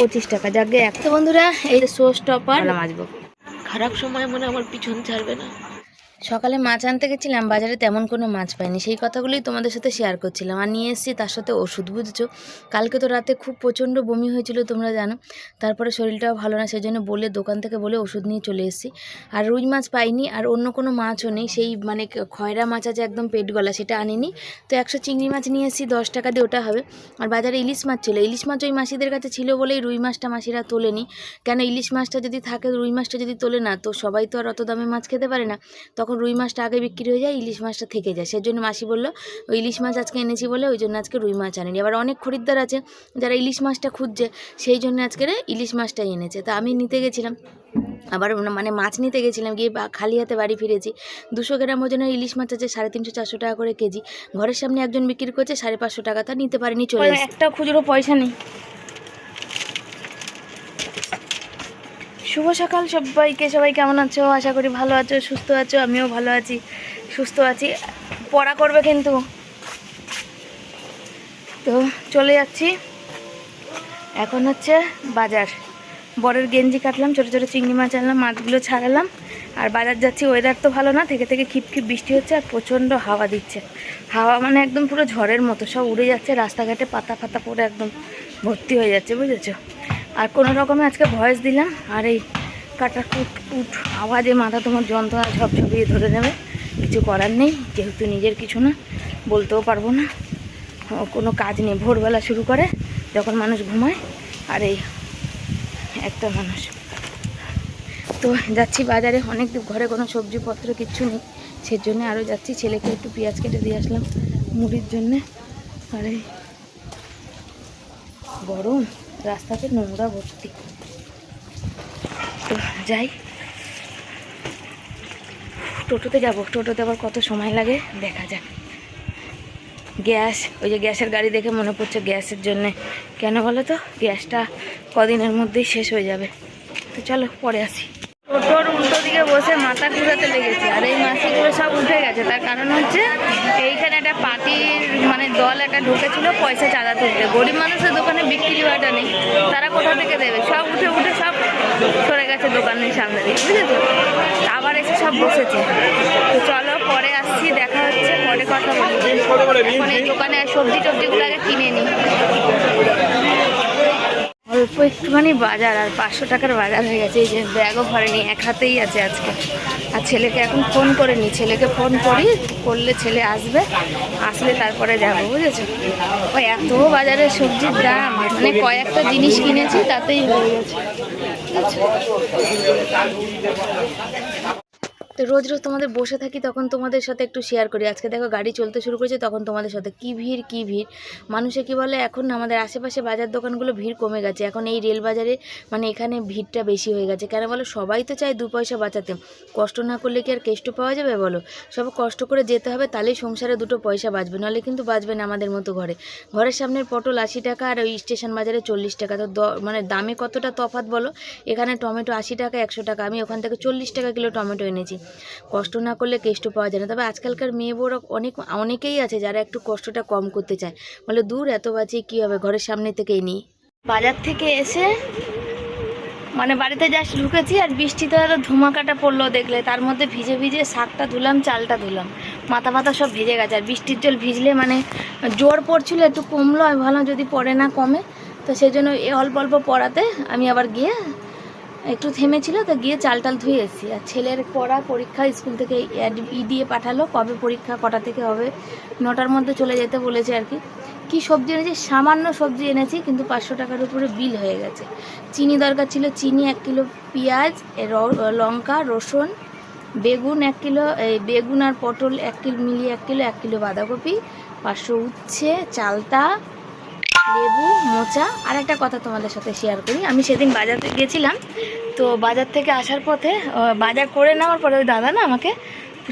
পঁচিশ টাকা। যাকে এক তো বন্ধুরা এই সোস টপার খারাপ সময় মনে আমার পিছন ছাড়বে না। সকালে মাছ আনতে গেছিলাম, বাজারে তেমন কোনো মাছ পাইনি। সেই কথাগুলোই তোমাদের সাথে শেয়ার করছিলাম। আর নিয়ে এসেছি তার সাথে ওষুধ, বুঝছ? কালকে তো রাতে খুব প্রচণ্ড বমি হয়েছিল, তোমরা জানো। তারপরে শরীরটাও ভালো না, সেই জন্য বলে, দোকান থেকে বলে ওষুধ নিয়ে চলে এসেছি। আর রুই মাছ পাইনি, আর অন্য কোনো মাছও নেই। সেই মানে খয়রা মাছ আছে, একদম পেট গলা, সেটা আনিনি। তো একশো চিংড়ি মাছ নিয়ে এসেছি, দশ টাকা দিয়ে ওটা হবে। আর বাজারে ইলিশ মাছ ছিল। ইলিশ মাছ ওই মাসিদের কাছে ছিল বলেই রুই মাছটা মাসিরা তোলেনি। কেন ইলিশ মাছটা যদি থাকে, রুই মাছটা যদি তোলে না, তো সবাই তো আর অত দামে মাছ খেতে পারে না। তখন রুই মাছটা আগে বিক্রি হয়ে যায় ইলিশ মাছটা থেকে যায়। সেজন্য মাসি বলল ওই ইলিশ মাছ আজকে এনেছি বলে ওই জন্য আজকে রুই মাছ আনেনি। আবার অনেক খরিদ্দার আছে যারা ইলিশ মাছটা খুঁজছে সেই জন্য আজকে ইলিশ মাছটাই এনেছে। তা আমি নিতে গেছিলাম। আবার মানে মাছ নিতে গেছিলাম গিয়ে বা- খালি হাতে বাড়ি ফিরেছি। দুশো গ্রাম ওজনের ইলিশ মাছ আছে সাড়ে তিনশো চারশো টাকা করে কেজি। ঘরের সামনে একজন বিক্রি করছে সাড়ে পাঁচশো টাকা তা নিতে পারিনি চলে একটা খুচরো পয়সা নেই। শুভ সকাল সবাইকে, সবাই কেমন আছো? আশা করি ভালো আছো, সুস্থ আছো, আমিও ভালো আছি, সুস্থ আছি। পড়া করবে কিন্তু। তো চলে যাচ্ছি। এখন হচ্ছে বাজার। বরের গেঞ্জি কাটলাম, ছোটো ছোটো চিংড়ি মাছ আনলাম, মাছগুলো ছাড়ালাম। আর বাজার যাচ্ছি ওয়েদার তো ভালো না, থেকে থেকে খিপ খিপ বৃষ্টি হচ্ছে আর প্রচণ্ড হাওয়া দিচ্ছে। হাওয়া মানে একদম পুরো ঝড়ের মতো, সব উড়ে যাচ্ছে, রাস্তাঘাটে পাতা ফাতা পড়ে একদম ভর্তি হয়ে যাচ্ছে, বুঝেছ? আর কোনো রকমে আজকে ভয়েস দিলাম, আর এই কাটা কুট কুট আওয়াজে মাথা তোমার যন্ত্রণা ঝপঝপিয়ে ধরে নেবে। কিছু করার নেই, যেহেতু নিজের কিছু না, বলতেও পারব না। কোনো কাজ নেই, ভোরবেলা শুরু করে যখন মানুষ ঘুমায়, আর এই একটা মানুষ। তো যাচ্ছি বাজারে, অনেক ঘরে কোনো সবজিপত্র কিচ্ছু নেই, সেজন্য আরও যাচ্ছি। ছেলেকে একটু পেঁয়াজ কেটে দিয়ে আসলাম মুড়ির জন্যে। আর এই গরম। রাস্তাতে নোংরা ভর্তি। তো যাই। টোটোতে যাব। টোটোতে আবার কত সময় লাগে? দেখা যাক। গ্যাস, ওই যে গ্যাসের গাড়ি দেখে মনে পড়ছে গ্যাসের জন্য। কেন বলো তো? গ্যাসটা কদিনের মধ্যেই শেষ হয়ে যাবে। তো চলো, পরে আসি। টোটোর উল্টো বসে মাথা ঘুরাতে লেগেছে। আর এই মাসিগুলো সব উঠে গেছে। তার কারণ হচ্ছে এইখানে একটা পার্টির মানে দল একটা ঢুকেছিল পয়সা চাঁদা তুলতে। গরিব মানুষের দোকানে বিক্রি হওয়াটা নেই। তারা কোথা থেকে দেবে? সব উঠে উঠে সব সরে গেছে দোকানের সামনে দিয়ে বুঝেছ? আবার এসে সব বসেছে। তো চলো পরে আসছি দেখা হচ্ছে পরে কথা বলব। এখন এই দোকানে সবজি টবজিগুলো আগে কিনে নিই একটুখানি বাজার, আর পাঁচশো টাকার বাজার হয়ে গেছে। এই যে ব্যাগও ভরেনি এক হাতেই আছে আজকে। আর ছেলেকে এখন ফোন করে নি ছেলেকে ফোন করি, করলে ছেলে আসবে, আসলে তারপরে যাব, বুঝেছ? ওই এত বাজারে সবজির দাম মানে কয়েকটা জিনিস কিনেছি, তাতেই হয়ে গেছে? তো রোজ রোজ তোমাদের বসে থাকি, তখন তোমাদের সাথে একটু শেয়ার করি। আজকে দেখো গাড়ি চলতে শুরু করেছে, তখন তোমাদের সাথে কি ভিড় কি ভিড়? মানুষে কি বলে, এখন আমাদের আশেপাশে বাজার দোকানগুলো ভিড় কমে গেছে। এখন এই রেল বাজারে মানে এখানে ভিড়টা বেশি হয়ে গেছে। কেন বলো, সবাই তো চায় দু পয়সা বাঁচাতে। কষ্ট না করলে কি আর কেষ্ট পাওয়া যাবে বলো? সব কষ্ট করে যেতে হবে, তাহলেই সংসারে দুটো পয়সা বাঁচবে, নাহলে কিন্তু বাঁচবে না আমাদের মতো ঘরে। ঘরের সামনের পটল আশি টাকা আর ওই স্টেশন বাজারে চল্লিশ টাকা। তো মানে দামে কতটা তফাৎ বলো? এখানে টমেটো আশি টাকা, একশো টাকা। আমি ওখান থেকে চল্লিশ টাকা কিলো টমেটো এনেছি। কষ্ট না করলে কেষ্ট পাওয়া যায় না। তবে আজকালকার মেয়ে বউরা অনেক, অনেকেই আছে যারা একটু কষ্টটা কম করতে চায়। বলে, দূর, এত বাঁচিয়ে কী হবে? ঘরের সামনে থেকেই নিই বাজার থেকে এসে মানে বাড়িতে জাস্ট ঢুকেছি আর বৃষ্টিতে হয়তো ধুমাকাটা পড়ল দেখলে। তার মধ্যে ভিজে ভিজে শাকটা ধুলাম, চালটা ধুলাম। মাথা মাথা সব ভিজে গেছে আর বৃষ্টির জল ভিজলে মানে জোর পড়ছিল, একটু কমলো। আমি ভাবলাম যদি পড়ে না কমে, তো সেই জন্য অল্প অল্প পড়াতে আমি আবার গিয়ে একটু থেমেছিল, তো গিয়ে চাল টাল ধুয়ে এসেছি। আর ছেলের পড়া পরীক্ষা স্কুল থেকে ই দিয়ে পাঠালো, কবে পরীক্ষা, কটা থেকে হবে, নটার মধ্যে চলে যেতে বলেছে আর কি। কি সবজি এনেছি? সামান্য সবজি এনেছি, কিন্তু পাঁচশো টাকার উপরে বিল হয়ে গেছে। চিনি দরকার ছিল, চিনি এক কিলো পেঁয়াজ লঙ্কা, রসুন, বেগুন এক কিলো এই বেগুন আর পটল এক কিলো, মিলিয়ে এক কিলো এক কিলো বাঁধাকপি, পাঁচশো উচ্ছে, চালতা লেবু, মোচা আর একটা কথা তোমাদের সাথে শেয়ার করি। আমি সেদিন বাজারে গেছিলাম, তো বাজার থেকে আসার পথে বাজার করে নেওয়ার পরে ওই দাদা না আমাকে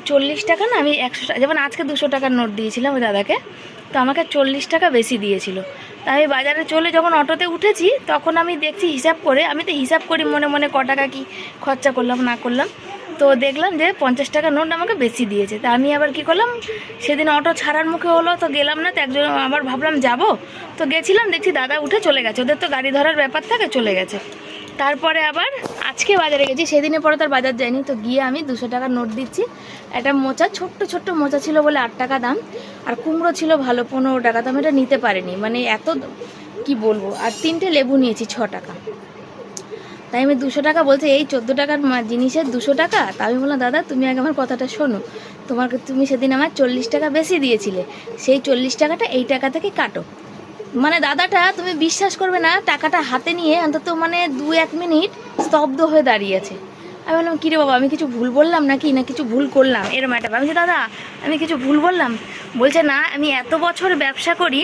চল্লিশ টাকা না, আমি একশো টাকা যেমন আজকে দুশো টাকার নোট দিয়েছিলাম ওই দাদাকে, তো আমাকে চল্লিশ টাকা বেশি দিয়েছিল। তা আমি বাজারে চলে যখন অটোতে উঠেছি, তখন আমি দেখছি হিসাব করে, আমি তো হিসাব করি, মনে মনে ক টাকা কি খরচা করলাম, না করলাম। তো দেখলাম যে পঞ্চাশ টাকা নোট আমাকে বেশি দিয়েছে। তা আমি আবার কি করলাম? সেদিন অটো ছাড়ার মুখে হলো, তো গেলাম না, তো একজন আবার ভাবলাম যাব। তো গেছিলাম, দেখছি দাদা উঠে চলে গেছে। ওদের তো গাড়ি ধরার ব্যাপার থাকে, চলে গেছে। তারপরে আবার আজকে বাজারে গেছি সেদিনে পরে তার বাজার যায়নি। তো গিয়ে আমি দুশো টাকার নোট দিচ্ছি। একটা মোচা, ছোট্ট ছোট্ট মোচা ছিল বলে আট টাকা দাম। আর কুমড়ো ছিল ভালো, পনেরো টাকা, তো আমি এটা নিতে পারিনি। মানে এত, কি বলব? আর তিনটে লেবু নিয়েছি, ছ টাকা। তাই আমি দুশো টাকা বলছে, এই চোদ্দ টাকার জিনিসের দুশো টাকা? তা আমি বললাম, দাদা, তুমি আগে আমার কথাটা শোনো। তোমাকে তুমি সেদিন আমার চল্লিশ টাকা বেশি দিয়েছিলে। সেই চল্লিশ টাকাটা এই টাকা থেকে কাটো। মানে দাদাটা, তুমি বিশ্বাস করবে না, টাকাটা হাতে নিয়ে অন্তত মানে দু এক মিনিট স্তব্ধ হয়ে দাঁড়িয়েছে আমি বললাম কিরে বাবা, আমি কিছু ভুল বললাম নাকি? না, কিছু ভুল করলাম? এরম একটা আমি দাদা, আমি কিছু ভুল বললাম। বলছে, না, আমি এত বছর ব্যবসা করি,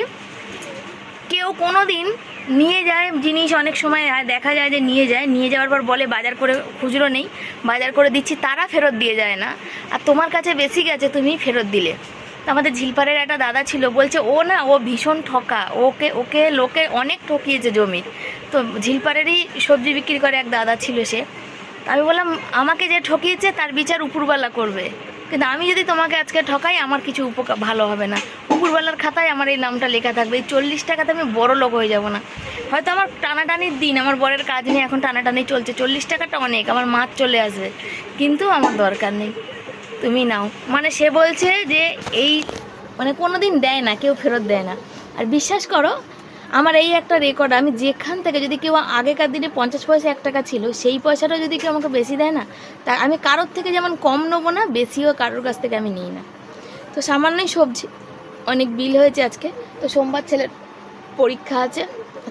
কেউ কোনো দিন নিয়ে যায় জিনিস অনেক সময় দেখা যায় যে নিয়ে যায়। নিয়ে যাওয়ার পর বলে, বাজার করে খুচরো নেই, বাজার করে দিচ্ছি, তারা ফেরত দিয়ে যায় না। আর তোমার কাছে বেশি গেছে, তুমি ফেরত দিলে। আমাদের ঝিলপাড়ের একটা দাদা ছিল, বলছে, ও না, ও ভীষণ ঠকা। ওকে ওকে লোকে অনেক ঠকিয়েছে জমির। তো ঝিলপাড়েরই সবজি বিক্রি করে এক দাদা ছিল সে। আমি বললাম, আমাকে যে ঠকিয়েছে, তার বিচার উপরওয়ালা করবে। কিন্তু আমি যদি তোমাকে আজকে ঠকাই, আমার কিছু উপকার ভালো হবে না। উপরওয়ালার খাতায় আমার এই নামটা লেখা থাকবে। এই চল্লিশ টাকাতে আমি বড় লোক হয়ে যাব না। হয়তো আমার টানাটানির দিন, আমার বরের কাজ নিয়ে এখন টানাটানি চলছে। চল্লিশ টাকাটা অনেক, আমার মাছ চলে আসবে। কিন্তু আমার দরকার নেই। তুমি নাও। মানে সে বলছে যে, এই মানে কোনো দিন দেয় না, কেউ ফেরত দেয় না। আর বিশ্বাস করো আমার এই একটা রেকর্ড আমি যেখান থেকে যদি কেউ আগেকার দিনে পঞ্চাশ পয়সা এক টাকা ছিল, সেই পয়সাটা যদি কেউ আমাকে বেশি দেয় না, তা আমি কারোর থেকে যেমন কম নেব না, বেশিও কারোর কাছ থেকে আমি নিই না। তো সামান্যই সবজি, অনেক বিল হয়েছে আজকে, তো সোমবার ছেলের পরীক্ষা আছে,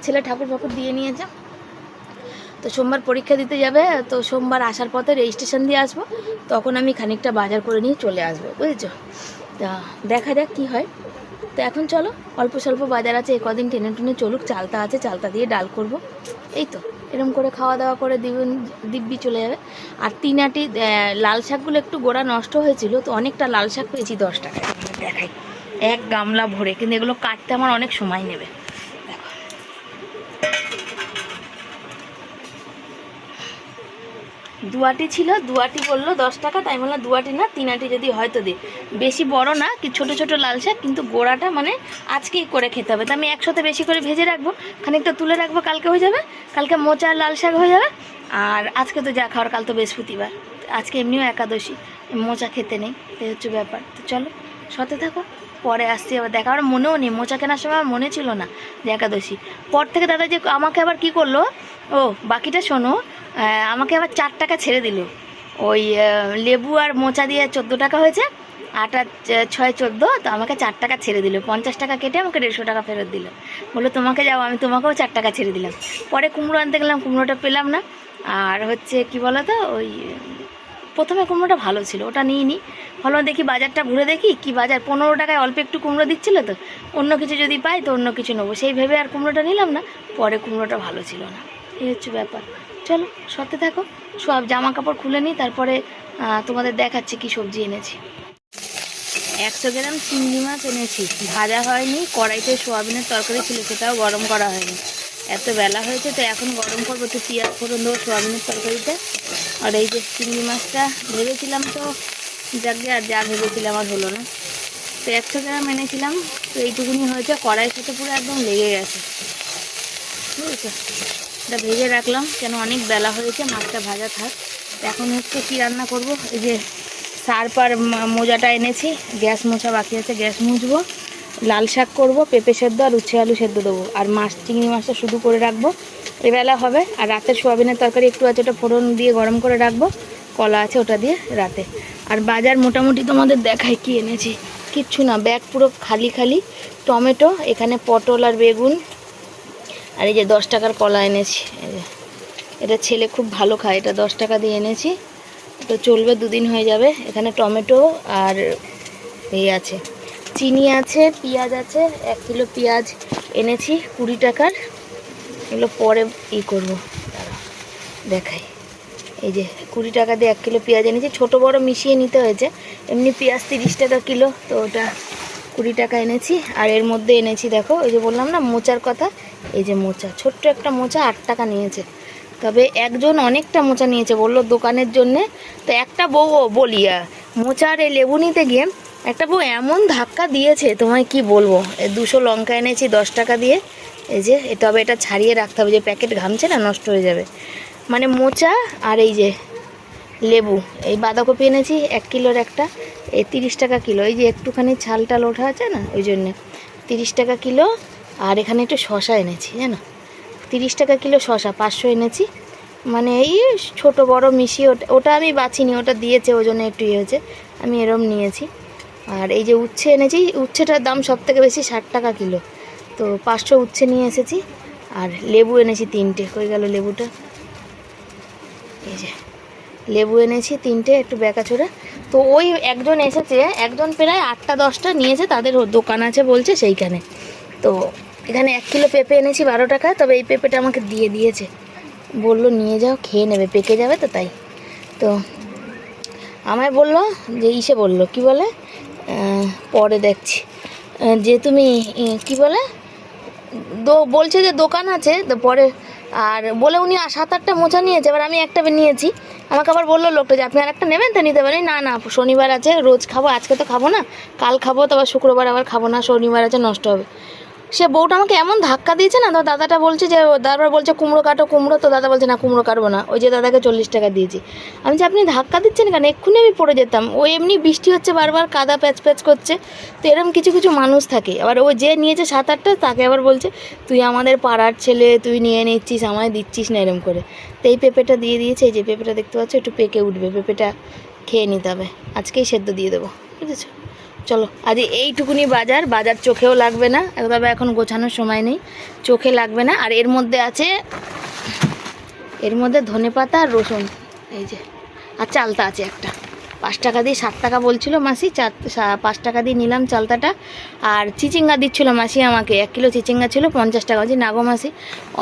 ছেলে ঠাকুর ফাকুর দিয়ে নিয়েছে। তো সোমবার পরীক্ষা দিতে যাবে, তো সোমবার আসার পথে রেজিস্ট্রেশন দিয়ে আসব, তখন আমি খানিকটা বাজার করে নিয়ে চলে আসব, বুঝেছ? তা দেখা যাক কী হয়। তো এখন চলো, অল্প স্বল্প বাজার আছে এ কদিন টেনে টেনে চলুক, চালতা আছে, চালতা দিয়ে ডাল করব। এই তো, এরম করে খাওয়া দাওয়া করে দিবেন দিব্যি চলে যাবে। আর তিন আটি লাল শাকগুলো একটু গোড়া নষ্ট হয়েছিল, তো অনেকটা লাল শাক পেয়েছি দশ টাকায়। দেখাই, এক গামলা ভরে, কিন্তু এগুলো কাটতে আমার অনেক সময় নেবে। দুয়াটি ছিল, দুয়াটি বলল দশ টাকা, তাই বললাম দুয়াটি না তিন আটি যদি হয়তো দিই বেশি বড় না, কি ছোট ছোট লাল শাক, কিন্তু গোড়াটা মানে আজকেই করে খেতে হবে। তো আমি একসাথে বেশি করে ভেজে রাখব, খানিকটা তুলে রাখব, কালকে হয়ে যাবে, কালকে মোচা লাল শাক হয়ে যাবে। আর আজকে তো যা খাওয়ার, কাল তো বৃহস্পতিবার। আজকে এমনিও একাদশী, মোচা খেতে নেই এই হচ্ছে ব্যাপার। তো চলো সতে থাকো, পরে আসছি আবার দেখা আমার মনেও নেই, মোচা কেনার সময় আমার মনে ছিল না যে একাদশী। পর থেকে দাদা যে আমাকে আবার কি করল, ও, বাকিটা শোনো আমাকে আবার চার টাকা ছেড়ে দিল। ওই লেবু আর মোচা দিয়ে চোদ্দ টাকা হয়েছে, আটা ছয় চোদ্দ, তো আমাকে চার টাকা ছেড়ে দিল। পঞ্চাশ টাকা কেটে আমাকে দেড়শো টাকা ফেরত দিল। বলল, তোমাকে যাও, আমি তোমাকেও চার টাকা ছেড়ে দিলাম। পরে কুমড়ো আনতে গেলাম, কুমড়োটা পেলাম না। আর হচ্ছে, কি বলো তো ওই, প্রথমে কুমড়োটা ভালো ছিল, ওটা নিই ভালো দেখি বাজারটা ঘুরে দেখি, কি বাজার? পনেরো টাকায় অল্প একটু কুমড়ো দিচ্ছিল তো, অন্য কিছু যদি পাই, তো অন্য কিছু নেব। সেই ভেবে আর কুমড়োটা নিলাম না, পরে কুমড়োটা ভালো ছিল না। এই হচ্ছে ব্যাপার। চলো সত্যি থাকো। সব জামা কাপড় খুলে নিই, তারপরে তোমাদের দেখাচ্ছি কি সবজি এনেছি। একশো গ্রাম চিংড়ি মাছ এনেছি। ভাজা হয়নি, কড়াইতে সোয়াবিনের তরকারি ছিল, সেটাও গরম করা হয়নি। এত বেলা হয়েছে, তো এখন গরম করব, একটু পেঁয়াজ ফোড়ন দেবো সোয়াবিনের তরকারিতে। আর এই যে চিংড়ি মাছটা ভেবেছিলাম তো, যাকে আর যা ভেবেছিলাম আর হলো না। তো একশো গ্রাম এনেছিলাম, তো এইটুকুনি হয়েছে, কড়াইয়ের সাথে পুরো একদম লেগে গেছে। বুঝেছ এটা ভেজে রাখলাম, কেন অনেক বেলা হয়েছে, মাছটা ভাজা থাক। এখন হচ্ছে কি রান্না করব? এই যে সারপার ম- মোজাটা এনেছি, গ্যাস মোছা বাকি আছে, গ্যাস মুছবো। লাল শাক করব, পেঁপে সেদ্ধ আর উচ্ছে আলু সেদ্ধ দেবো। আর মাছ, চিংড়ি মাছটা শুধু করে রাখব। এবেলা হবে, আর রাতের সোয়াবিনের তরকারি একটু আছে, ওটা ফোড়ন দিয়ে গরম করে রাখব। কলা আছে, ওটা দিয়ে রাতে। আর বাজার মোটামুটি তোমাদের দেখায় কি এনেছি। কিচ্ছু না, ব্যাগ পুরো খালি খালি। টমেটো, এখানে পটল আর বেগুন আর এই যে দশ টাকার কলা এনেছি। এটা ছেলে খুব ভালো খায়, এটা দশ টাকা দিয়ে এনেছি। তো চলবে, দুদিন হয়ে যাবে। এখানে টমেটো আর এই আছে, চিনি আছে, পেঁয়াজ আছে, এক কিলো পেঁয়াজ এনেছি কুড়ি টাকার। এগুলো পরে ই করব দেখাই। এই যে কুড়ি টাকা দিয়ে এক কিলো পেঁয়াজ এনেছি, ছোটো বড় মিশিয়ে নিতে হয়েছে। এমনি পেঁয়াজ তিরিশ টাকা কিলো, তো ওটা কুড়ি টাকা এনেছি। আর এর মধ্যে এনেছি, দেখো, ওই যে বললাম না, মোচার কথা এই যে মোচা, ছোট্ট একটা মোচা আট টাকা নিয়েছে। তবে একজন অনেকটা মোচা নিয়েছে, বলল দোকানের জন্যে। তো একটা বউ বলিয়া মোচার এই লেবু নিতে গিয়ে একটা বউ এমন ধাক্কা দিয়েছে, তোমায় কি বলব? এই দুশো লঙ্কা এনেছি দশ টাকা দিয়ে। এই যে, এ তবে এটা ছাড়িয়ে রাখতে হবে, যে প্যাকেট ঘামছে না, নষ্ট হয়ে যাবে। মানে মোচা আর এই যে লেবু, এই বাঁধাকপি এনেছি এক কিলোর একটা, এই তিরিশ টাকা কিলো। এই যে একটুখানি ছাল টাল ওঠা আছে না, ওই জন্যে। তিরিশ টাকা কিলো আর এখানে একটু শশা এনেছি, জানো? তিরিশ টাকা কিলো শশা, পাঁচশো এনেছি। মানে এই ছোট বড় মিশিয়ে ওটা ওটা আমি বাছিনি ওটা দিয়েছে, ওই জন্য একটু ইয়ে হয়েছে। আমি এরম নিয়েছি। আর এই যে উচ্ছে এনেছি উচ্ছেটার দাম সব থেকে বেশি ষাট টাকা কিলো। তো পাঁচশো উচ্ছে নিয়ে এসেছি। আর লেবু এনেছি তিনটে। হয়ে গেল লেবুটা? এই যে, লেবু এনেছি তিনটে, একটু বেকাচোরা তো ওই একজন এসেছে, একজন প্রায় আটটা, দশটা নিয়েছে, তাদের দোকান আছে বলছে সেইখানে। তো এখানে এক কিলো পেঁপে এনেছি বারো টাকা, তবে এই পেঁপেটা আমাকে দিয়ে দিয়েছে। বলল, নিয়ে যাও, খেয়ে নেবে, পেকে যাবে তো তাই। তো আমায় বলল যে, ইসে বলল, কি বলে? পরে দেখছি। যে তুমি কি বলে? দো, বলছে যে দোকান আছে, তো পরে আর বলে উনি সাত আটটা মোচা নিয়েছে, এবার আমি একটা নিয়েছি। আমাকে আবার বলল লোকটা যে, আপনি আর একটা নেবেন? তো নিতে পারেন না না, শনিবার আছে, রোজ খাব, আজকে তো খাব না, কাল খাব তো আবার শুক্রবার আবার খাব না, শনিবার আছে, নষ্ট হবে। সে বউটা আমাকে এমন ধাক্কা দিয়েছে না তো দাদাটা বলছে যে দাদাবার বলছে, কুমড়ো কাটো, কুমড়ো। তো দাদা বলছে, না, কুমড়ো কাটবো না। ওই যে দাদাকে চল্লিশ টাকা দিয়েছি। আমি যে, আপনি ধাক্কা দিচ্ছেন কেন? এক্ষুনি আমি পড়ে যেতাম। ও এমনি বৃষ্টি হচ্ছে বারবার, কাদা প্যাচ প্যাচ করছে। তো এরকম কিছু কিছু মানুষ থাকে। আবার ও যে নিয়েছে সাত আটটা, তাকে আবার বলছে, তুই আমাদের পাড়ার ছেলে, তুই নিয়ে নিচ্ছিস, আমায় দিচ্ছিস না, এরম করে। তো এই পেঁপেটা দিয়ে দিয়েছে, এই যে পেঁপেটা দেখতে পাচ্ছ, একটু পেকে উঠবে। পেঁপেটা খেয়ে নিতে হবে। আজকেই সেদ্ধ দিয়ে দেবো, বুঝেছ? চলো, আজ এইটুকুনি বাজার বাজার চোখেও লাগবে না, তবে এখন গোছানোর সময় নেই, চোখে লাগবে না। আর এর মধ্যে আছে, এর মধ্যে ধনেপাতা আর রসুন, এই যে, আর চালতা আছে একটা। পাঁচ টাকা দিয়ে সাত টাকা বলছিল মাসি, চার পাঁচ টাকা দিয়ে নিলাম চালতাটা। আর চিচিঙ্গা দিচ্ছিল মাসি আমাকে, এক কিলো চিচিঙ্গা ছিল পঞ্চাশ টাকা। বলছি নাগো মাসি,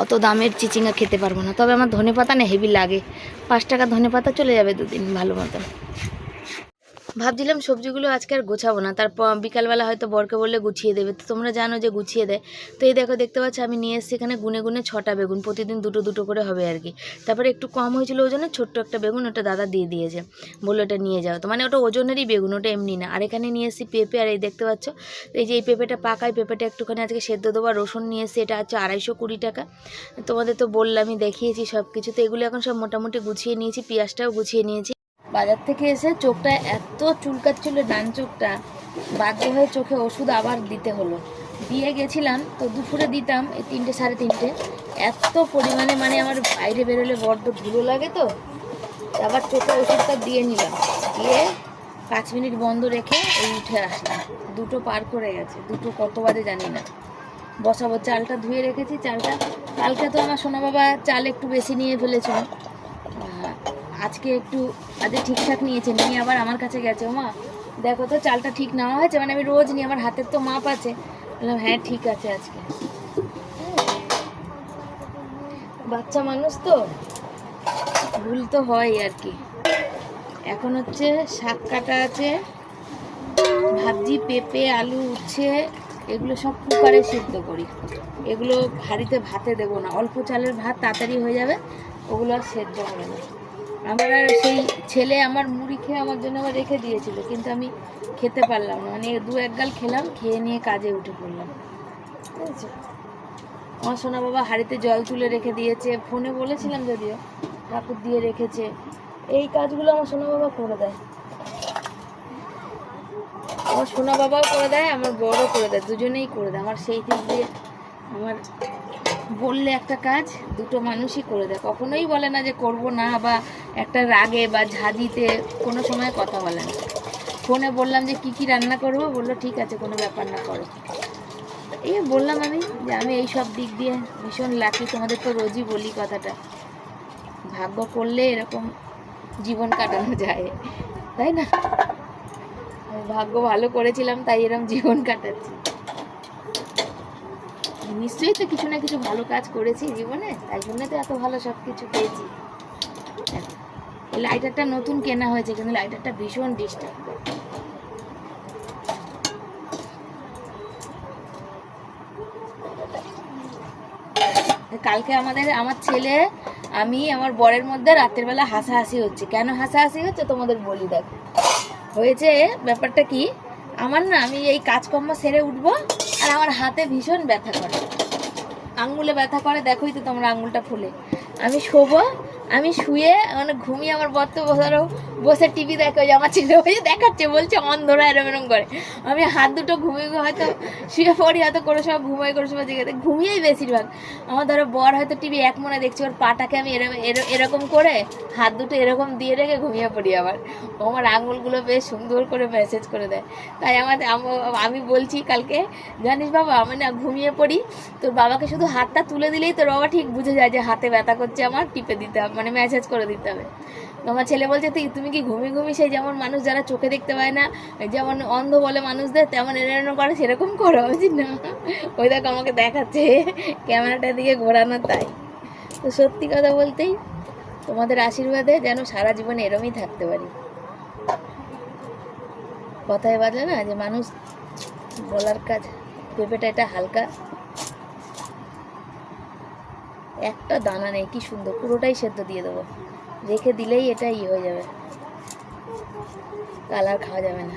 অত দামের চিচিঙ্গা খেতে পারব না। তবে আমার ধনেপাতা না হেভি লাগে। পাঁচ টাকা ধনেপাতা চলে যাবে দুদিন ভালো মতন। ভাবছিলাম সবজিগুলো আজকে আর গোছাবো না। তারপর বিকালবেলা হয়তো বরকে বললে গুছিয়ে দেবে। তো তোমরা জানো যে গুছিয়ে দেয়। তো এই দেখো, দেখতে পাচ্ছ আমি নিয়ে এসেছি এখানে গুনে গুনে ছটা বেগুন। প্রতিদিন দুটো দুটো করে হবে আর কি। তারপরে একটু কম হয়েছিল ওজনে ছোট্ট একটা বেগুন, ওটা দাদা দিয়ে দিয়েছে। বলল ওটা নিয়ে যাও। তো মানে ওটা ওজনেরই বেগুন, ওটা এমনি না। আর এখানে নিয়ে এসেছি পেঁপে, আর এই দেখতে পাচ্ছ, এই যে এই পেঁপেটা পাকায় পেঁপেটা একটুখানি আজকে সেদ্ধ আর রসুন নিয়ে এসেছি, এটা হচ্ছে আড়াইশো কুড়ি টাকা। তোমাদের তো বললামই, দেখিয়েছি সব কিছু তো এগুলো এখন সব মোটামুটি গুছিয়ে নিয়েছি, পেঁয়াজটাও গুছিয়ে নিয়েছি। বাজার থেকে এসে চোখটা এত চুলকাচ্ছিল ডান চোখটা, বাধ্য হয়ে চোখে ওষুধ আবার দিতে হলো। দিয়ে গেছিলাম, তো দুপুরে দিতাম, এই তিনটে সাড়ে তিনটে। এত পরিমাণে মানে আমার বাইরে বেরোলে বড্ড ধুলো লাগে তো আবার চোখে ওষুধটা দিয়ে নিলাম। দিয়ে পাঁচ মিনিট বন্ধ রেখে এই উঠে আসলাম। দুটো পার করে গেছে, দুটো কত বাজে জানি না। বসাবো, চালটা ধুয়ে রেখেছি, চালটা কালকে তো আমার সোনা বাবা চাল একটু বেশি নিয়ে ফেলেছিল। আজকে একটু আজকে ঠিকঠাক নিয়েছে, নিয়ে আবার আমার কাছে গেছে। ও মা দেখো তো চালটা ঠিক নেওয়া হয়েছে মানে আমি রোজ নিই, আমার হাতের তো মাপ আছে। বললাম হ্যাঁ ঠিক আছে আজকে। বাচ্চা মানুষ তো, ভুল তো হয় আর কি। এখন হচ্ছে শাক কাটা আছে ভাবছি পেঁপে, আলু, উচ্ছে, এগুলো সব কুকারে সিদ্ধ করি। এগুলো হাঁড়িতে ভাতে দেবো না, অল্প চালের ভাত তাড়াতাড়ি হয়ে যাবে, ওগুলো আর সেদ্ধ হবে না। আমার আর সেই ছেলে আমার মুড়ি খেয়ে আমার জন্য আবার রেখে দিয়েছিল কিন্তু আমি খেতে পারলাম না। মানে দু এক গাল খেলাম খেয়ে নিয়ে কাজে উঠে পড়লাম। বুঝেছ আমার সোনা বাবা হাঁড়িতে জল তুলে রেখে দিয়েছে ফোনে বলেছিলাম যদিও ঠাকুর দিয়ে রেখেছে। এই কাজগুলো আমার সোনা বাবা করে দেয়। আমার সোনা বাবাও করে দেয় আমার বড়ও করে দেয় দুজনেই করে দেয়। আমার সেই দিক দিয়ে আমার বললে একটা কাজ, দুটো মানুষই করে দেয়। কখনোই বলে না যে করব না বা একটা রাগে বা ঝাঁজিতে কোনো সময় কথা বলে না। ফোনে বললাম যে কি কি রান্না করব, বলল ঠিক আছে, কোনো ব্যাপার না, করো। এই বললাম আমি যে আমি এই সব দিক দিয়ে ভীষণ লাকি তোমাদের তো রোজই বলি কথাটা। ভাগ্য করলে এরকম জীবন কাটানো যায়, তাই না? ভাগ্য ভালো করেছিলাম, তাই এরকম জীবন কাটাচ্ছি। নিশ্চয়ই তো কিছু না কিছু ভালো কাজ করেছি জীবনে, তাই জন্য তো এত ভালো সব কিছু পেয়েছি লাইটারটা নতুন কেনা হয়েছে, কিন্তু লাইটারটা ভীষণ ডিস্টার্ব কালকে আমাদের, আমার ছেলে, আমি, আমার বরের মধ্যে রাতের বেলা হাসাহাসি হচ্ছে। কেন হাসাহাসি হচ্ছে তোমাদের বলি দেখ। হয়েছে ব্যাপারটা কি? আমার না, আমি এই কাজকর্ম সেরে উঠবো আর আমার হাতে ভীষণ ব্যথা করে। আঙ্গুলে ব্যথা করে, দেখোই তো তোমরা আঙ্গুলটা ফুলে। আমি শোবো আমি শুয়ে মানে ঘুমিয়ে আমার বর তো ধরো বসে টিভি দেখে, ওই যে আমার ছেলে ওই দেখাচ্ছে, বলছে অন্ধরা এরম এরম করে। আমি হাত দুটো ঘুমিয়ে হয়তো শুয়ে পড়ি, হয়তো করে সব ঘুমাই করে সময় জেগে ঘুমিয়েই বেশিরভাগ। আমার ধরো বর হয়তো টিভি এক মনে দেখছি, ওর পাটাকে আমি এরম এর- এরকম করে হাত দুটো এরকম দিয়ে রেখে ঘুমিয়ে পড়ি আবার। আমার আঙুলগুলো বেশ সুন্দর করে মেসেজ করে দেয়। তাই আমার, আমি বলছি কালকে, জানিস বাবা, আমি না ঘুমিয়ে পড়ি, তোর বাবাকে শুধু হাতটা তুলে দিলেই তোর বাবা ঠিক বুঝে যায় যে হাতে ব্যথা করছে আমার, টিপে দিতে হবে। মানে মেসেজ করে দিতে হবে। তোমার ছেলে বলছে, তুই, তুমি কি ঘুমিয়ে ঘুমিয়ে সেই যেমন মানুষ যারা চোখে দেখতে পায় না যেমন অন্ধ বলে মানুষদের, তেমন এনে করে সেরকম করো? আমি না। ওই দেখো আমাকে দেখাচ্ছে, ক্যামেরাটা দিকে ঘোরানো তাই। তো সত্যি কথা বলতেই তোমাদের আশীর্বাদে যেন সারা জীবন এরমই থাকতে পারি। কথায় বাজে না, যে মানুষ বলার কাজ, পেঁপেটা এটা হালকা। একটা দানা নেই কি সুন্দর। পুরোটাই সেদ্ধ দিয়ে দেবো। রেখে দিলেই এটা ই হয়ে যাবে। কালার খাওয়া যাবে না।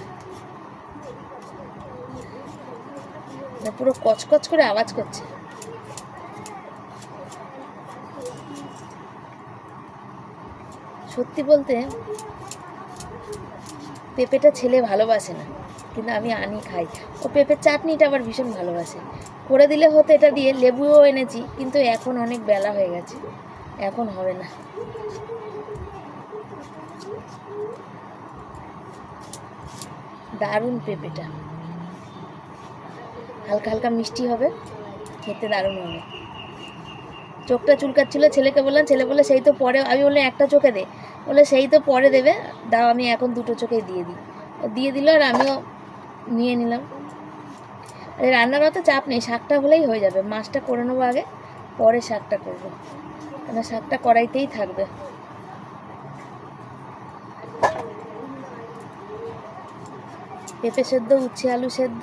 না, পুরো কচকচ করে আওয়াজ করছে। সত্যি বলতে পেঁপেটা ছেলে ভালোবাসে না কিন্তু আমি আনি খাই। ও পেঁপের চাটনিটা আবার ভীষণ ভালোবাসে। করে দিলে হতো এটা দিয়ে, লেবুও এনেছি, কিন্তু এখন অনেক বেলা হয়ে গেছে। এখন হবে না। দারুণ পেঁপেটা। হালকা হালকা মিষ্টি হবে, খেতে দারুণ হবে। চোখটা চুলকাচ্ছিল, ছেলেকে বললাম, ছেলে বলে সেই তো পরে আমি বললাম, একটা চোখে দে। বলে সেই তো পরে দেবে, দাও, আমি এখন দুটো চোখেই দিয়ে দিই। দিয়ে দিল আর আমিও নিয়ে নিলাম। রান্নার অত চাপ নেই, শাকটা হলেই হয়ে যাবে। মাছটা করে নেব আগে, পরে শাকটা করব। কেন শাকটা কড়াইতেই থাকবে। পেঁপে সেদ্ধ, উচ্ছে, আলু সেদ্ধ,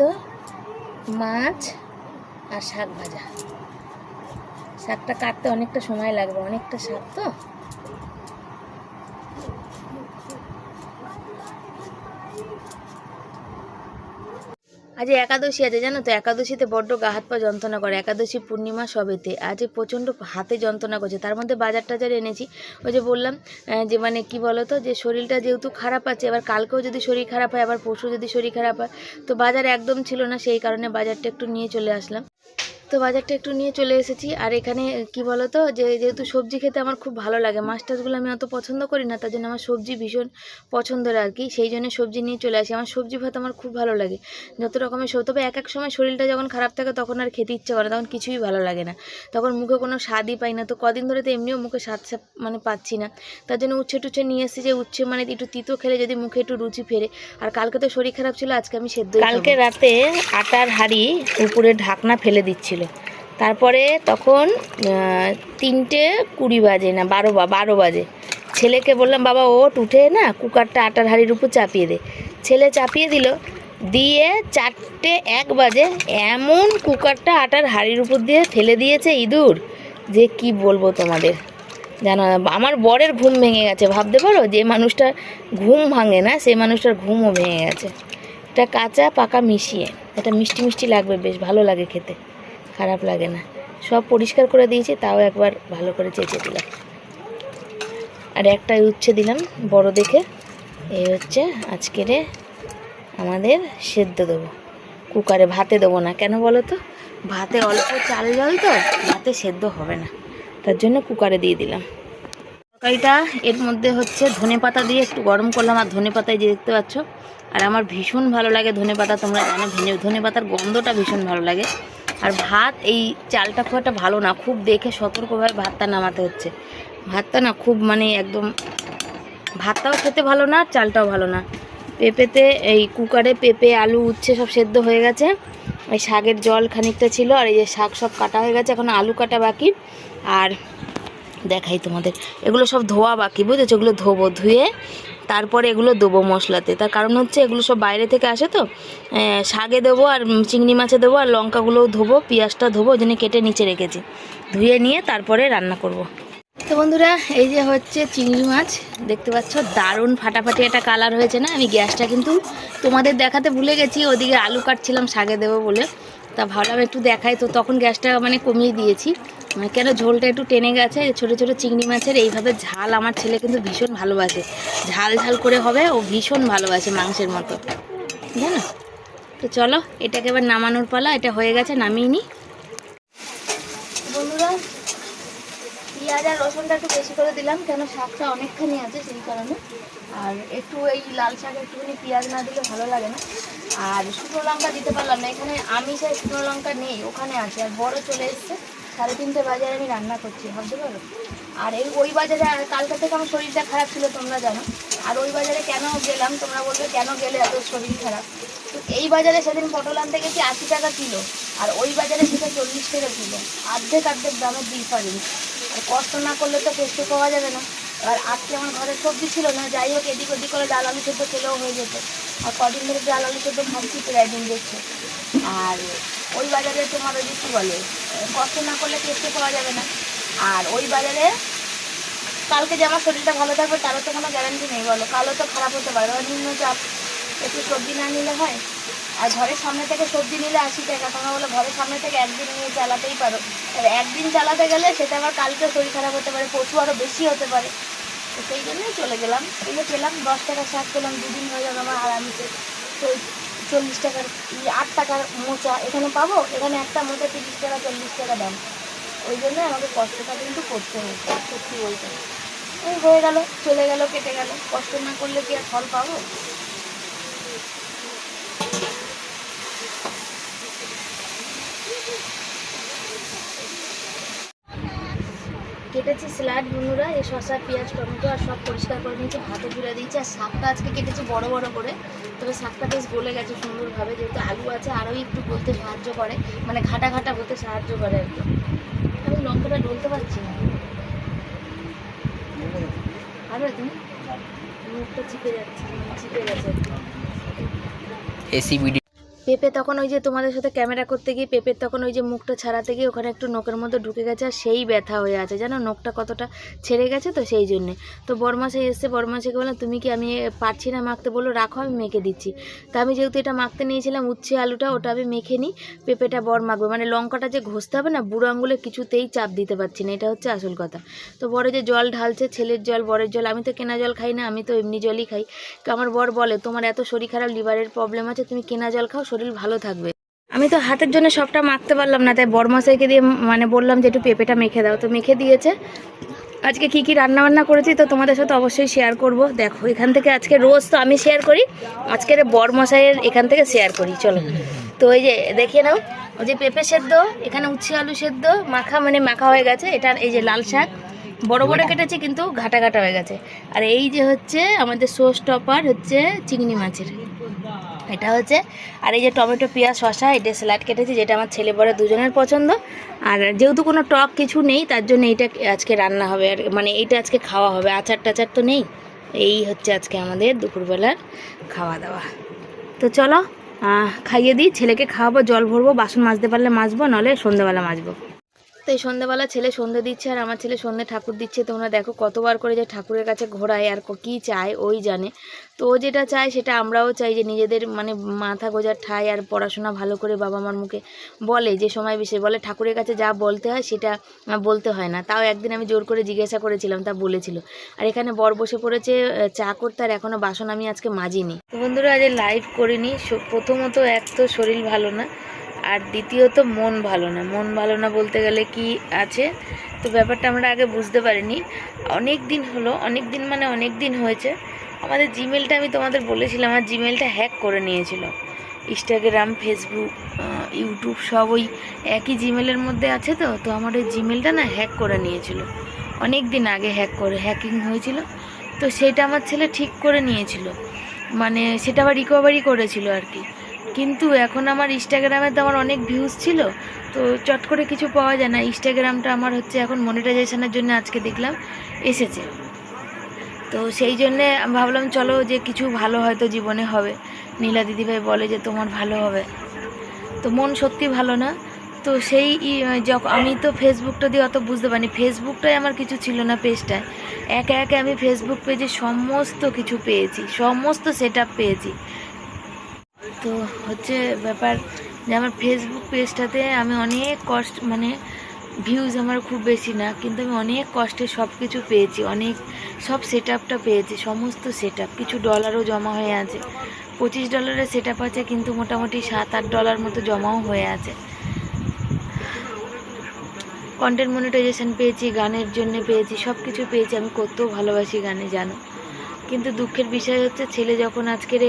মাছ আর শাক ভাজা। শাকটা কাটতে অনেকটা সময় লাগবে, অনেকটা শাক তো? আজ একাদশী আছে, জানো তো? একাদশীতে বড্ড গা হাত পা যন্ত্রণা করে। একাদশী পূর্ণিমা সবেতে। আজ প্রচণ্ড হাতে যন্ত্রণা করছে। তার মধ্যে বাজার টাজার এনেছি। ওই যে বললাম যে মানে কি বলো তো যে শরীরটা যেহেতু খারাপ আছে, এবার কালকেও যদি শরীর খারাপ হয়, আবার পরশু যদি শরীর খারাপ হয়, তো বাজার একদম ছিল না। সেই কারণে বাজারটা একটু নিয়ে চলে আসলাম। তো বাজারটা একটু নিয়ে চলে এসেছি। আর এখানে কি বলো তো যে যেহেতু সবজি খেতে আমার খুব ভালো লাগে মাছ টাছগুলো আমি অত পছন্দ করি না তার জন্য আমার সবজি ভীষণ পছন্দের আর কি। সেই জন্য সবজি নিয়ে চলে আসি। আমার সবজি ভাত আমার খুব ভালো লাগে। যত রকমের সব তবে এক এক সময় শরীরটা যখন খারাপ থাকে তখন আর খেতে ইচ্ছে করে তখন কিছুই ভালো লাগে না। তখন মুখে কোনো স্বাদই পাই না। তো কদিন ধরে তো এমনিও মুখে স্বাদ স্বাদ মানে পাচ্ছি না। তার জন্য উচ্ছে টুচ্ছে নিয়ে এসেছি যে উচ্ছে মানে একটু তিতো খেলে যদি মুখে একটু রুচি ফেরে। আর কালকে তো শরীর খারাপ ছিল আজকে আমি সেদ্ধ কালকে রাতে আটার হাঁড়ি উপরে ঢাকনা ফেলে দিচ্ছিল। তারপরে তখন তিনটে কুড়ি বাজে না, বারো বা, বারো বাজে। ছেলেকে বললাম, বাবা ওট উঠে না, কুকারটা, আটার হাঁড়ির উপর চাপিয়ে দে। ছেলে চাপিয়ে দিল, দিয়ে চারটে এক বাজে এমন কুকারটা আটার হাঁড়ির উপর দিয়ে ফেলে দিয়েছে ইঁদুর, যে কি বলব তোমাদের? জানো আমার বরের ঘুম ভেঙে গেছে, ভাবতে পারো? যে মানুষটা ঘুম ভাঙে না সেই মানুষটার ঘুমও ভেঙে গেছে। এটা কাঁচা পাকা মিশিয়ে এটা মিষ্টি মিষ্টি লাগবে বেশ, ভালো লাগে খেতে। খারাপ লাগে না। সব পরিষ্কার করে দিয়েছি, তাও একবার ভালো করে চেঁচে দিলাম। আর একটা উচ্ছে দিলাম বড় দেখে। এই হচ্ছে আজকেরে আমাদের সেদ্ধ দেবো। কুকারে ভাতে দেবো না। কেন বলো তো? ভাতে অল্প চাল জল তো, ভাতে সেদ্ধ হবে না। তার জন্য কুকারে দিয়ে দিলাম। তরকারিটা এর মধ্যে হচ্ছে ধনে পাতা দিয়ে একটু গরম করলাম। আর ধনে পাতায় যে দেখতে পাচ্ছ, আর আমার ভীষণ ভালো লাগে ধনে পাতা। তোমরা জানো, ধনে ধনে পাতার গন্ধটা ভীষণ ভালো লাগে। আর ভাত, এই চালটা খুব একটা ভালো না। খুব দেখে সতর্কভাবে ভাতটা নামাতে হচ্ছে। ভাতটা না খুব মানে একদম ভাতটাও খেতে ভালো না, চালটাও ভালো না। পেঁপেতে এই কুকারে পেঁপে, আলু, উচ্ছে সব সেদ্ধ হয়ে গেছে। ওই শাকের জল খানিকটা ছিল আর এই যে শাক সব কাটা হয়ে গেছে, এখন আলু কাটা বাকি। আর দেখাই তোমাদের। এগুলো সব ধোয়া বাকি, বুঝেছ? এগুলো ধোবো, ধুয়ে তারপরে এগুলো দেবো মশলাতে। তার কারণ হচ্ছে এগুলো সব বাইরে থেকে আসে তো। শাগে দেবো আর চিংড়ি মাছে দেবো আর লঙ্কাগুলোও ধোবো, পেঁয়াজটা ধোবো ওই কেটে নিচে রেখেছি। ধুয়ে নিয়ে তারপরে রান্না করব। তো বন্ধুরা, এই যে হচ্ছে চিংড়ি মাছ, দেখতে পাচ্ছ দারুণ ফাটাফাটি একটা কালার হয়েছে না? আমি গ্যাসটা কিন্তু তোমাদের দেখাতে ভুলে গেছি, ওদিকে আলু কাটছিলাম শাগে দেবো বলে। তা ভাবলাম একটু দেখাই, তো তখন গ্যাসটা মানে কমিয়ে দিয়েছি। মানে কেন ঝোলটা একটু টেনে গেছে, ছোটো ছোটো চিংড়ি মাছের, এইভাবে ঝাল আমার ছেলে কিন্তু ভীষণ ভালোবাসে। ঝাল ঝাল করে হবে, ও ভীষণ ভালোবাসে মাংসের মতো। জানো? তো চলো, এটাকে এবার নামানোর পালা, এটা হয়ে গেছে, নামিয়ে নিই বন্ধুরা পেঁয়াজ আর রসুনটা একটু বেশি করে দিলাম, কেন শাকটা অনেকখানি আছে সেই কারণে। আর একটু এই লাল শাক একটুখানি পেঁয়াজ না দিলে ভালো লাগে না। আর শুকনো লঙ্কা দিতে পারলাম না, এখানে আমিষে শুকনো লঙ্কা নেই, ওখানে আছে। আর বড় চলে এসছে, সাড়ে তিনটে বাজারে আমি রান্না করছি, ভাবতে পারো? আর এই ওই বাজারে কালকে থেকে আমার শরীরটা খারাপ ছিল, তোমরা জানো। আর ওই বাজারে কেন গেলাম, তোমরা বলবে কেন গেলে এত শরীর খারাপ? তো এই বাজারে সেদিন পটল আনতে গেছি আশি টাকা কিলো, আর ওই বাজারে সেটা চল্লিশ টাকা কিলো। অর্ধেক অর্ধেক দামের ডিফারেন্স। আর কষ্ট না করলে তো টেস্ট পাওয়া যাবে না। আর আজকে আমার ঘরে সবজি ছিল না, যাই হোক এদিক ওদিক করে ডাল আলু সেদ্ধ খেলেও হয়ে যেত। আর কদিন ধরে ডাল আলু সেদ্ধ ভাবছি, প্রায় দিন দেখছে। আর ওই বাজারে তোমার ওই কী বলে, কষ্ট না করলে টেস্ট পাওয়া যাবে না। আর ওই বাজারে কালকে যে আমার শরীরটা ভালো থাকবে, তারও তো কোনো গ্যারান্টি নেই, বলো। কালও তো খারাপ হতে পারে। নিম্নচাপ, একটু সবজি না নিলে হয় আর ঘরের সামনে থেকে সবজি নিলে আশি টাকা। তোমরা বলো ঘরের সামনে থেকে একদিন নিয়ে চালাতেই পারো। আর একদিন চালাতে গেলে সেটা আবার কালকে শরীর খারাপ হতে পারে পশু আরও বেশি হতে পারে। তো সেই জন্যই চলে গেলাম। এই পেলাম দশ টাকা শাক পেলাম দুদিন হয়ে যাবে আমার আরামসে তো চল্লিশ টাকার আট টাকার মোচা এখানে পাবো, এখানে একটা মোচা তিরিশ টাকা, চল্লিশ টাকা দাম। ওই জন্য আমাকে কষ্টটা কিন্তু করতে হয়েছে, সত্যি বলতে। হয়ে গেল, চলে গেল, কেটে গেল। কষ্ট না করলে কি আর ফল পাবো? কেটেছি, স্যালাড বন্ধুরা এই শসা, পেঁয়াজ, টমেটো আর সব পরিষ্কার করে নিয়েছি, ভাতে জুড়ে দিয়েছি, আর শাকটা আজকে কেটেছি বড় বড় করে। তবে শাকটা বেশ গলে গেছে সুন্দরভাবে, যেহেতু আলু আছে আরও একটু বলতে সাহায্য করে মানে ঘাটা ঘাটা হতে সাহায্য করে আর কি। আমি লঙ্কাটা ডলতে পারছি না। পারবে তুমি মুখটা চিপে যাচ্ছে, চিপে গেছে। এসিবিডি পেঁপে তখন ওই যে তোমাদের সাথে ক্যামেরা করতে গিয়ে পেঁপের তখন ওই যে মুখটা ছাড়াতে গিয়ে ওখানে একটু নোকের মধ্যে ঢুকে গেছে আর সেই ব্যথা হয়ে আছে। জানো নোকটা কতটা ছেড়ে গেছে তো সেই জন্যে। তো বরমাসে এসছে, বরমাসেকে বললাম, তুমি কি আমি পারছি না মাখতে? বলল, রাখো, আমি মেখে দিচ্ছি। তা আমি যেহেতু এটা মাখতে নিয়েছিলাম, উচ্ছে আলুটা ওটা আমি মেখে নিই, পেঁপেটা বর মাখবে। মানে লঙ্কাটা যে ঘষতে হবে না, বুড়ো আঙুলে কিছুতেই চাপ দিতে পারছি না, এটা হচ্ছে আসল কথা। তো বড় যে জল ঢালছে, ছেলের জল, বরের জল, আমি তো কেনা জল খাই না, আমি তো এমনি জলই খাই। আমার বর বলে, তোমার এত শরীর খারাপ, লিভারের প্রবলেম আছে, তুমি কেনা জল খাও ভালো থাকবে। আমি তো হাতের জন্য সবটা মাখতে পারলাম না, তাই বরমাসাইকে দিয়ে মানে বললাম যে একটু পেঁপেটা মেখে দাও। তো মেখে দিয়েছে। আজকে কি কি রান্না বান্না করেছি তো তোমাদের সাথে অবশ্যই শেয়ার করব। দেখো, এখান থেকে আজকে রোজ তো আমি শেয়ার করি, আজকের বরমশাইয়ের এখান থেকে শেয়ার করি, চলো। তো এই যে, দেখিয়ে নাও। ওই যে পেঁপে সেদ্ধ, এখানে উচ্ছে আলু সেদ্ধ, মাখা মানে মাখা হয়ে গেছে। এটা এই যে লাল শাক। বড় বড় কেটেছে কিন্তু ঘাটা ঘাটা হয়ে গেছে। আর এই যে হচ্ছে আমাদের সোস টপার হচ্ছে চিংড়ি মাছের। এটা হচ্ছে, আর এই যে টমেটো, পেঁয়াজ শশা এটা স্যালাড কেটেছি, যেটা আমার ছেলে বড় দুজনের পছন্দ। আর যেহেতু কোনো টক কিছু নেই, তার জন্য এইটা আজকে রান্না হবে, আর মানে এইটা আজকে খাওয়া হবে। আচার টাচার তো নেই। এই হচ্ছে আজকে আমাদের দুপুরবেলার খাওয়া দাওয়া। তো চলো খাইয়ে দিই, ছেলেকে খাওয়াবো, জল ভরবো, বাসন মাজতে পারলে মাজবো নাহলে সন্ধ্যেবেলা মাজবো। এই সন্ধ্যেবেলা ছেলে সন্ধে দিচ্ছে আর আমার ছেলে সন্ধে ঠাকুর দিচ্ছে। তোমরা দেখো কতবার করে যে ঠাকুরের কাছে ঘোরায় আর ক- চায়, ওই জানে। তো ও যেটা চায় সেটা আমরাও চাই যে নিজেদের মানে মাথা গোজার ঠাই আর পড়াশোনা ভালো করে বাবা মার মুখে বলে, যে সময় বিশেষ বলে। ঠাকুরের কাছে যা বলতে হয় সেটা বলতে হয় না। তাও একদিন আমি জোর করে জিজ্ঞাসা করেছিলাম, তা বলেছিল। আর এখানে বর বসে পড়েছে চা করতে আর এখনও বাসন আমি আজকে মাজিনি। বন্ধুরা আজ লাইভ করিনি। প্রথমত এক তো শরীর ভালো না আর দ্বিতীয়ত মন ভালো না। মন ভালো না বলতে গেলে কি আছে? তো ব্যাপারটা আমরা আগে বুঝতে পারিনি। অনেক দিন হলো, অনেক দিন মানে অনেক দিন হয়েছে। আমাদের জিমেলটা আমি তোমাদের বলেছিলাম, আমার জিমেলটা হ্যাক করে নিয়েছিল। ইনস্টাগ্রাম, ফেসবুক ইউটিউব সব ওই একই জিমেলের মধ্যে আছে তো? তো আমার ওই জিমেলটা না হ্যাক করে নিয়েছিল। অনেক দিন আগে হ্যাক করে, হ্যাকিং হয়েছিল। তো সেটা আমার ছেলে ঠিক করে নিয়েছিল। মানে সেটা আবার রিকভারি করেছিল আর কি। কিন্তু এখন আমার ইনস্টাগ্রামে তো আমার অনেক ভিউজ ছিল, তো চট করে কিছু পাওয়া যায় না। ইনস্টাগ্রামটা আমার হচ্ছে এখন মনিটাইজেশনের জন্য আজকে দেখলাম, এসেছে। তো সেই জন্যে ভাবলাম, চলো যে কিছু ভালো হয়তো জীবনে হবে। নীলা দিদিভাই বলে যে তোমার ভালো হবে। তো মন সত্যি ভালো না। তো সেই যখন আমি তো ফেসবুকটা দিয়ে অত বুঝতে পারিনি। ফেসবুকটাই আমার কিছু ছিল না পেজটায়। একে একে আমি ফেসবুক পেজে সমস্ত কিছু পেয়েছি, সমস্ত সেট পেয়েছি। তো হচ্ছে ব্যাপার যে আমার ফেসবুক পেজটাতে আমি অনেক কষ্ট মানে ভিউজ আমার খুব বেশি না, কিন্তু আমি অনেক কষ্টে সব কিছু পেয়েছি, অনেক সব সেট আপটা পেয়েছি, সমস্ত সেট কিছু ডলারও জমা হয়ে আছে। পঁচিশ ডলারের সেট আপ আছে, কিন্তু মোটামুটি সাত, আট ডলার মতো জমাও হয়ে আছে। কন্টেন্ট মনিটাইজেশন পেয়েছি, গানের জন্য পেয়েছি সব কিছু পেয়েছি, আমি কতও ভালোবাসি গানে, জানো? কিন্তু দুঃখের বিষয় হচ্ছে ছেলে যখন আজকের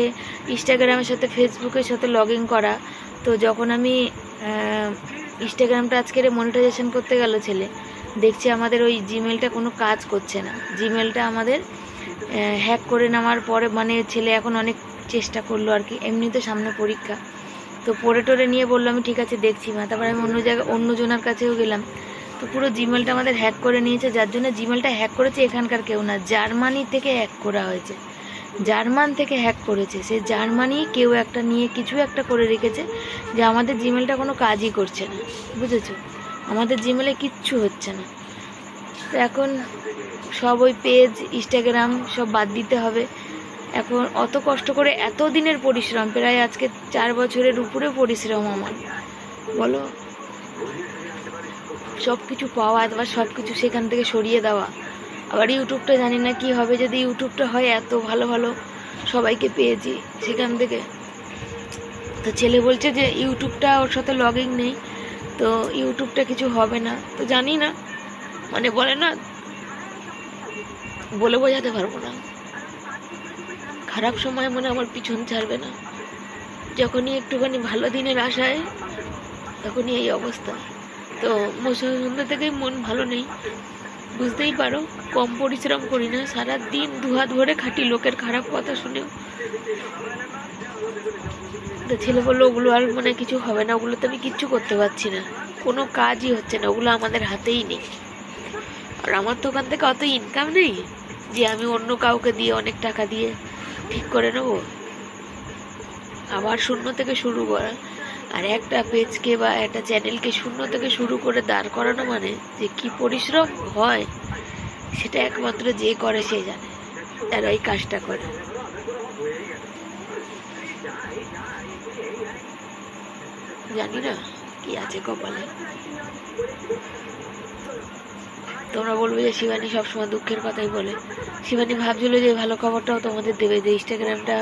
ইনস্টাগ্রামের সাথে ফেসবুকের সাথে লগ করা, তো যখন আমি ইনস্টাগ্রামটা আজকের মনিটাইজেশন করতে গেল ছেলে, দেখছি আমাদের ওই জিমেলটা কোনো কাজ করছে না। জিমেলটা আমাদের হ্যাক করে নেওয়ার পরে মানে ছেলে এখন অনেক চেষ্টা করল আর কি, এমনি তো সামনে পরীক্ষা। তো পড়ে টোরে নিয়ে বলল আমি, ঠিক আছে, দেখছি মা। তারপরে আমি অন্য জায়গায় অন্য জনের কাছেও গেলাম। তো পুরো জিমেলটা আমাদের হ্যাক করে নিয়েছে, যার জন্য জিমেলটা হ্যাক করেছে এখানকার কেউ না জার্মানি থেকে হ্যাক করা হয়েছে। জার্মান থেকে হ্যাক করেছে, সে জার্মানি কেউ একটা নিয়ে কিছু একটা করে রেখেছে, যে আমাদের জিমেলটা কোনো কাজই করছে না, বুঝেছ? আমাদের জিমেলে কিচ্ছু হচ্ছে না। তো এখন সব ওই পেজ ইনস্টাগ্রাম সব বাদ দিতে হবে। এখন অত কষ্ট করে এত দিনের পরিশ্রম, প্রায় আজকে চার বছরের উপরে পরিশ্রম আমার। বলো? সব কিছু পাওয়া আবার সব কিছু সেখান থেকে সরিয়ে দেওয়া। আবার ইউটিউবটা জানি না কি হবে যদি ইউটিউবটা হয় এত ভালো ভালো সবাইকে পেয়েছি সেখান থেকে। তো ছেলে বলছে যে ইউটিউবটা ওর সাথে লগ নেই, তো ইউটিউবটা কিছু হবে না। তো জানি না মানে বলে না, বলে বোঝাতে পারব না। খারাপ সময় মনে আমার পিছন ছাড়বে না। যখনই একটুখানি ভালো দিনের আশায়, তখনই এই অবস্থা। তো মৌসুমী সন্ধ্যা থেকেই মন ভালো নেই। বুঝতেই পারো, কম পরিশ্রম করি না সারা দিন দুহাত ভরে খাটি লোকের খারাপ কথা শুনেও। তো ছেলে বলল, ওগুলো আর মানে কিছু হবে না, ওগুলো তো আমি কিচ্ছু করতে পারছি না। কোনো কাজই হচ্ছে না, ওগুলো আমাদের হাতেই নেই। আর আমার তো ওখান থেকে অত ইনকাম নেই যে আমি অন্য কাউকে দিয়ে অনেক টাকা দিয়ে ঠিক করে নেব। আবার শূন্য থেকে শুরু করা। আর একটা পেজকে বা একটা চ্যানেলকে শূন্য থেকে শুরু করে দাঁড় করানো মানে যে কি পরিশ্রম হয়, সেটা একমাত্র যে করে সে জানে। তারা এই কাজটা করে। জানি না, কি আছে কপালে? তোমরা বলবে যে শিবানী সবসময় দুঃখের কথাই বলে। শিবানী ভাবছিল যে ভালো খবরটাও তোমাদের দেবে যে ইনস্টাগ্রামটা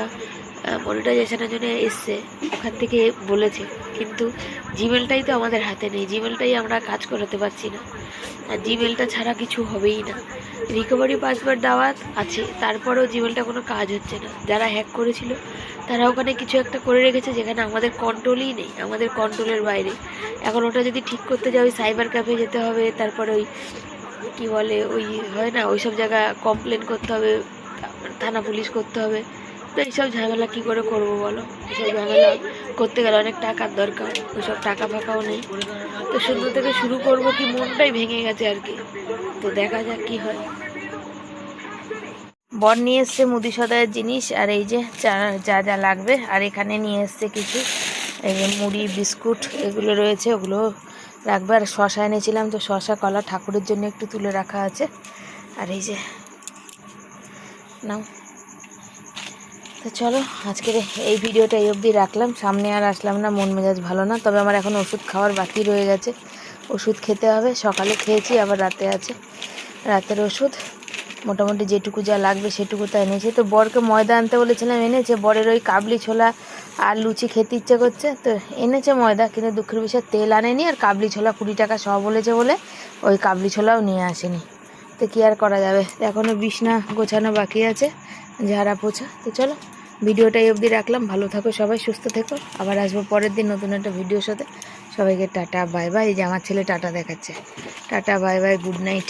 মনিটাইজেশনের জন্য এসছে, ওখান থেকে বলেছে। কিন্তু জিমেলটাই তো আমাদের হাতে নেই জিমেলটাই আমরা কাজ করাতে পারছি না। আর জিমেলটা ছাড়া কিছু হবেই না। রিকভারি পাসওয়ার্ড দেওয়া আছে, তারপরেও জিমেলটা কোনো কাজ হচ্ছে না। যারা হ্যাক করেছিল, তারা ওখানে কিছু একটা করে রেখেছে, যেখানে আমাদের কন্ট্রোলই নেই, আমাদের কন্ট্রোলের বাইরে। এখন ওটা যদি ঠিক করতে যাও, ওই সাইবার ক্যাফে যেতে হবে, তারপরে ওই কী বলে, ওই হয় না, ওইসব জায়গা কমপ্লেন করতে হবে, থানা পুলিশ করতে হবে। তো এইসব ঝামেলা কী করে করব বলো? এইসব ঝামেলা করতে গেলে অনেক টাকার দরকার, ওইসব টাকা ফাঁকাও নেই। তো শূন্য থেকে শুরু করব কি মনটাই ভেঙে গেছে আর কি। তো দেখা যাক কি হয়। বর নিয়ে এসছে মুদি সদায়ের জিনিস আর এই যে যা যা লাগবে। আর এখানে নিয়ে এসছে কিছু, এই যে মুড়ি, বিস্কুট এগুলো রয়েছে, ওগুলো রাখবে আর শশা এনেছিলাম, তো শশা, কলা ঠাকুরের জন্য একটু তুলে রাখা আছে। আর এই যে, নাও। তো চলো, আজকের এই ভিডিওটা এই অবধি রাখলাম। সামনে আর আসলাম না, মন মেজাজ ভালো না, তবে আমার এখন ওষুধ খাওয়ার বাকি রয়ে গেছে। ওষুধ খেতে হবে, সকালে খেয়েছি, আবার রাতে আছে। রাতের ওষুধ, মোটামুটি যেটুকু যা লাগবে সেটুকু তা এনেছে তো বরকে ময়দা আনতে বলেছিলাম, এনেছে, বরের ওই কাবলি ছোলা আর লুচি খেতে ইচ্ছে করছে। তো এনেছে ময়দা, কিন্তু দুঃখের বিষয়ে, তেল আনেনি আর কাবলি ছোলা কুড়ি টাকা সব বলেছে বলে ওই কাবলি ছোলাও নিয়ে আসেনি। তো কী আর করা যাবে? এখনও বিছনা গোছানো বাকি আছে। ঝাড়া পোছা তো চলো ভিডিওটাই অবধি রাখলাম। ভালো থাকো সবাই, সুস্থ থেকো। আবার আসব পরের দিন নতুন একটা ভিডিওর সাথে। সবাইকে টাটা, বাই বাই। এই যে আমার ছেলে টাটা দেখাচ্ছে। Tata, bye bye, good night.